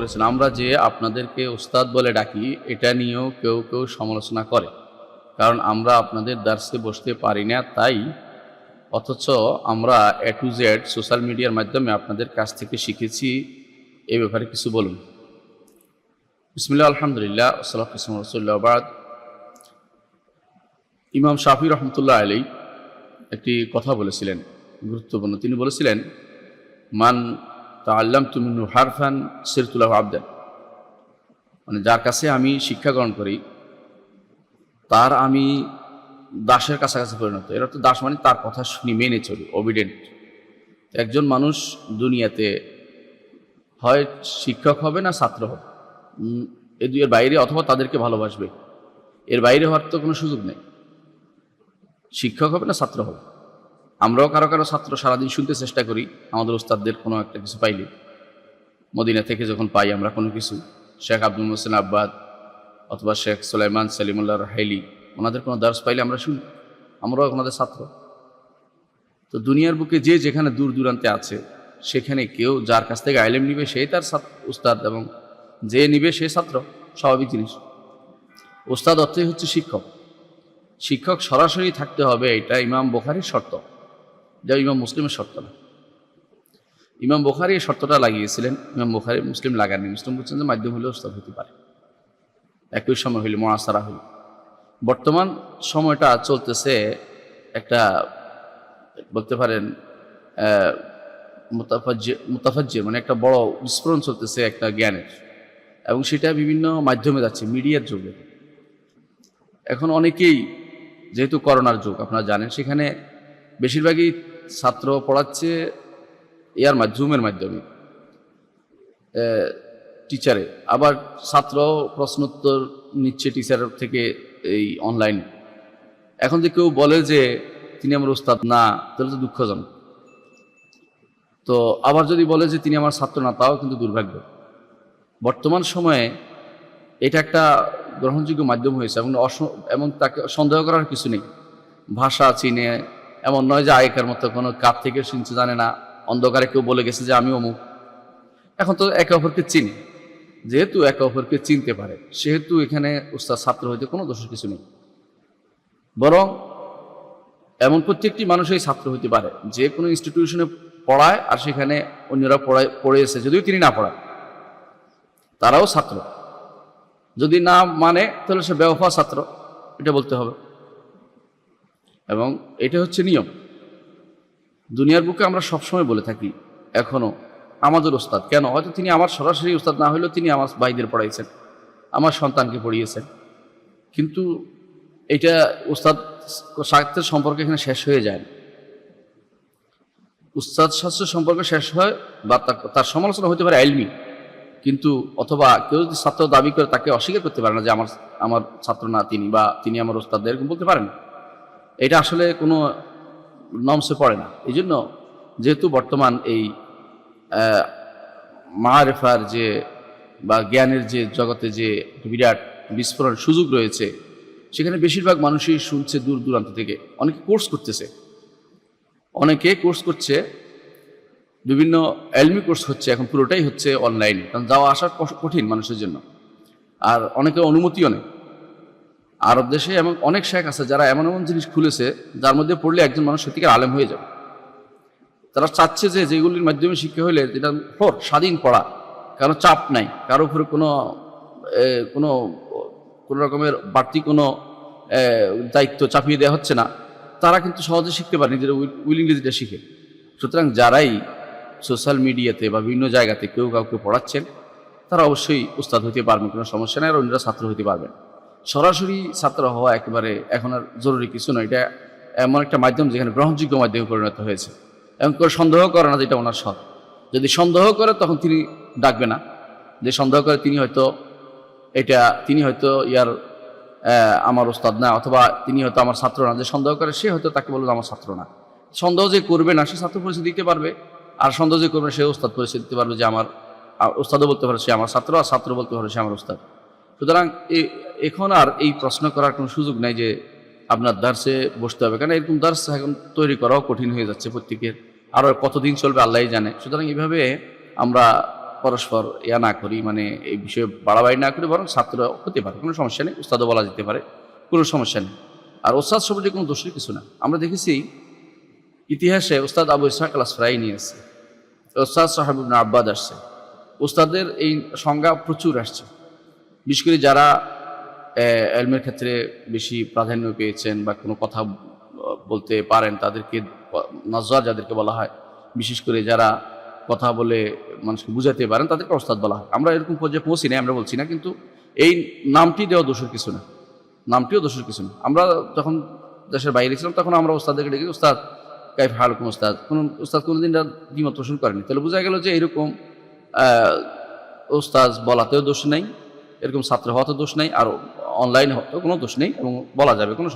করেছেন। আমরা যে আপনাদেরকে ওস্তাদ বলে ডাকি, এটা নিয়েও কেউ কেউ সমালোচনা করে। কারণ আমরা আপনাদের দার্সে বসতে পারি না, তাই অথচ আমরা এ টু জেড সোশ্যাল মিডিয়ার মাধ্যমে আপনাদের কাছ থেকে শিখেছি। এই ব্যাপারে কিছু বলুন। বিসমিল্লা আলহামদুলিল্লাহ সালাম রসুল্লাহ বাদ। ইমাম শাফি রহমতুল্লাহ আলী একটি কথা বলেছিলেন, গুরুত্বপূর্ণ। তিনি বলেছিলেন, মান তা আল্লাম তুমি হারফান সিরতুল্লাহ আবদান মানে যার কাছে আমি শিক্ষা গ্রহণ করি, তার আমি দাসের কাছাকাছি পরিণত। এর অর্থ দাস মানে তার কথা শুনি, মেনে চলি অবিডেন্ট একজন মানুষ দুনিয়াতে হয় শিক্ষক হবে না ছাত্র হবে? এ দুইয়ের বাইরে অথবা তাদেরকে ভালোবাসবে? এর বাইরে হওয়ার তো কোনো সুযোগ নেই। শিক্ষক হবে না, ছাত্র হবে? আমরাও কারও কারও ছাত্র সারাদিন শুনতে চেষ্টা করি, আমাদের ওস্তাদদের কোনো একটা কিছু পাইলে। মদিনা থেকে যখন পাই আমরা কোনো কিছু, শেখ আব্দুল মোসেন আব্বাদ অথবা শেখ সুলাইমান সালিমুল্লাহ রাহাইলি, ওনাদের কোনো দার্স পাইলে আমরা শুনি, আমরাও ওনাদের ছাত্র। তো দুনিয়ার বুকে যে যেখানে দূর দূরান্তে আছে, সেখানে কেউ যার কাছ থেকে আইলেম নিবে সেই তার উস্তাদ এবং যে নিবে সে ছাত্র, স্বাভাবিক জিনিস। উস্তাদ অর্থই হচ্ছে শিক্ষক। শিক্ষক সরাসরি থাকতে হবে, এটা ইমাম বোখারির শর্ত। যা ইমাম মুসলিমের শর্ত না। ইমাম বোখারি এই শর্তটা লাগিয়েছিলেন, ইমাম বোখারি মুসলিম লাগাননি। মুসলিম বলছেন যে মাধ্যম হলেও উস্তাদ হতে পারে। একই সময় হইলে মহাসারা হইল। বর্তমান সময়টা চলতেছে একটা, বলতে পারেন মুতাফাজ্জে মানে একটা বড় বিস্ফোরণ চলতেছে একটা জ্ঞানের। এবং সেটা বিভিন্ন মাধ্যমে যাচ্ছে, মিডিয়ার যুগে। এখন অনেকেই, যেহেতু করোনার যুগ, আপনারা জানেন, সেখানে বেশিরভাগই ছাত্র পড়াচ্ছে এয়ার মাধ্যমের মাধ্যমে। টিচারে আবার ছাত্র প্রশ্নোত্তর নিচ্ছে টিচার থেকে এই অনলাইন এখন যে কেউ বলে যে, তিনি আমার উস্তাদ না, তাহলে তো দুঃখজনক। তো আবার যদি বলে যে, তিনি আমার ছাত্র। না, তাও কিন্তু দুর্ভাগ্য। বর্তমান সময়ে এটা একটা গ্রহণযোগ্য মাধ্যম হয়েছে এবং এবং তাকে সন্দেহ করার কিছু নেই। ভাষা, চিনে এমন নয় যে আগেকার মতো কোনো কাপ থেকে শুনছে জানে না, অন্ধকারে কেউ বলে গেছে যে আমি অমুক। এখন তো একে অপরকে চিনি, যেহেতু একে অপরকে চিনতে পারে, সেহেতু এখানে উস্তাদ ছাত্র হইতে কোনো দোষের কিছু নেই। বরং এমন প্রত্যেকটি মানুষই ছাত্র হইতে পারে, যে কোনো ইনস্টিটিউশনে পড়ায় আর সেখানে অন্যরা পড়ায় পড়েছে যদিও তিনি না পড়ায় তারাও ছাত্র। যদি না মানে তাহলে সে ব্যবহার ছাত্র, এটা বলতে হবে। এবং এটা হচ্ছে নিয়ম। দুনিয়ার বুকে আমরা সবসময় বলে থাকি এখনও আমাদের ওস্তাদ। কেন? হয়তো তিনি আমার সরাসরি ওস্তাদ না হলেও তিনি আমার ভাইদের পড়াইছেন, আমার সন্তানকে পড়িয়েছেন। কিন্তু এটা উস্তাদ সাহিত্যের সম্পর্ক এখানে শেষ হয়ে যায় উস্তাদ শাস্ত্র সম্পর্ক শেষ হয় বা তার- তার সমালোচনা হতে পারে আইলমি কিন্তু অথবা কেউ যদি ছাত্র দাবি করে তাকে অস্বীকার করতে পারে না যে আমার আমার ছাত্র না তিনি বা তিনি আমার ওস্তাদ এরকম বলতে পারেন না। এটা আসলে কোনো নমসে পড়ে না। এই জন্য যেহেতু বর্তমান এই মারেফার যে বা জ্ঞানের যে জগতে যে বিরাট বিস্ফোরণ সুযোগ রয়েছে, সেখানে বেশিরভাগ মানুষই শুনছে দূর দূরান্ত থেকে। অনেকে কোর্স করতেছে। অনেকে কোর্স করছে, বিভিন্ন এলমি কোর্স হচ্ছে, এখন পুরোটাই হচ্ছে অনলাইনে। কারণ যাওয়া আসা কঠিন মানুষের জন্য। আর অনেকের অনুমতিও নেই আরব দেশে এমন অনেক শেখ আছে যারা এমন এমন জিনিস খুলেছে, যার মধ্যে পড়লে একজন মানুষ সত্যিকার আলেম হয়ে যাবে। তারা চাচ্ছে যে যেগুলির মাধ্যমে শিক্ষা হইলে যেটা হর স্বাধীন পড়া, কারও চাপ নাই, কারও উপরে কোনো কোনো কোনো রকমের বাড়তি কোনো দায়িত্ব চাপিয়ে দেওয়া হচ্ছে না। তারা কিন্তু সহজে শিখতে পারে, নিজেরা উইলিংলি যেটা শিখে। সুতরাং যারাই সোশ্যাল মিডিয়াতে বা বিভিন্ন জায়গাতে কেউ কাউকে পড়াচ্ছেন, তারা অবশ্যই উস্তাদ হতে পারবেন, কোনো সমস্যা নেই, আর অন্যরা ছাত্র হতে পারবেন। সরাসরি ছাত্র হওয়া একেবারে এখন আর জরুরি কিছু নয়। এটা এমন একটা মাধ্যম যেখানে গ্রহণযোগ্য মাধ্যমে পরিণত হয়েছে। এবং কেউ সন্দেহ করে না যেটা ওনার সৎ যদি সন্দেহ করে, তখন তিনি ডাকবে না। যে সন্দেহ করে, তিনি হয়তো এটা, তিনি হয়তো ইয়ার আমার ওস্তাদ না, অথবা তিনি হয়তো আমার ছাত্র না। যে সন্দেহ করে, সে হয়তো তাকে বলবে আমার ছাত্র না। সন্দেহ যে করবে না, সে ছাত্র পরিচয় দিতে পারবে। আর সন্দেহ যে করবে সে ওস্তাদ পরিচয় দিতে পারবে যে আমার ওস্তাদও বলতে পারে সে আমার ছাত্র, আর ছাত্র বলতে পারে সে আমার ওস্তাদ। সুতরাং এখন আর এই প্রশ্ন করার কোনো সুযোগ নাই যে আপনার দার্সে বসতে হবে। কারণ এরকম দার্স এখন তৈরি করাও কঠিন হয়ে যাচ্ছে প্রত্যেকের। আরও কতদিন চলবে আল্লাহই জানে। সুতরাং এইভাবে আমরা পরস্পর ইয়া না করি মানে এই বিষয়ে বাড়াবাড়ি না করি, বরং ছাত্র হতে পারে। কোনো সমস্যা নেই, উস্তাদও বলা যেতে পারে, কোনো সমস্যা নেই। আর ওস্তাদ সম্পর্কে কোনো দোষের কিছু না। আমরা দেখেছি, ইতিহাসে ওস্তাদ আবু ইসহাক আল আসফরাই নিয়ে এসছে ওস্তাদ সাহাবুবনা আব্বাদ আসছে। ওস্তাদের এই সংজ্ঞা প্রচুর আসছে। বিশেষ করে যারা এলমের ক্ষেত্রে বেশি প্রাধান্য পেয়েছেন বা কোনো কথা বলতে পারেন, তাদেরকে নজর যাদেরকে বলা হয়, বিশেষ করে যারা কথা বলে মানুষকে বুঝাতে পারেন, তাদেরকে ওস্তাদ বলা হয়। আমরা এরকম পর্যায়ে পৌঁছি না আমরা বলছি না, কিন্তু এই নামটি দেওয়া দোষের কিছু না। নামটিও দোষের কিছু না। আমরা যখন দেশের বাইরে ছিলাম, তখন আমরা ওস্তাদকে ডেকে ওস্তাদ, কাইফ হালকুম ওস্তাদ? কোনো ওস্তাদ কোনোদিন দ্বিমত পোষণ করেনি। তাহলে বোঝা গেল যে এরকম ওস্তাদ বলাতেও দোষ নেই এরকম ছাত্র হওয়া তো দোষ নেই, আর অনলাইন হওয়া তো কোনো দোষ নেই এবং বলা যাবে কোনো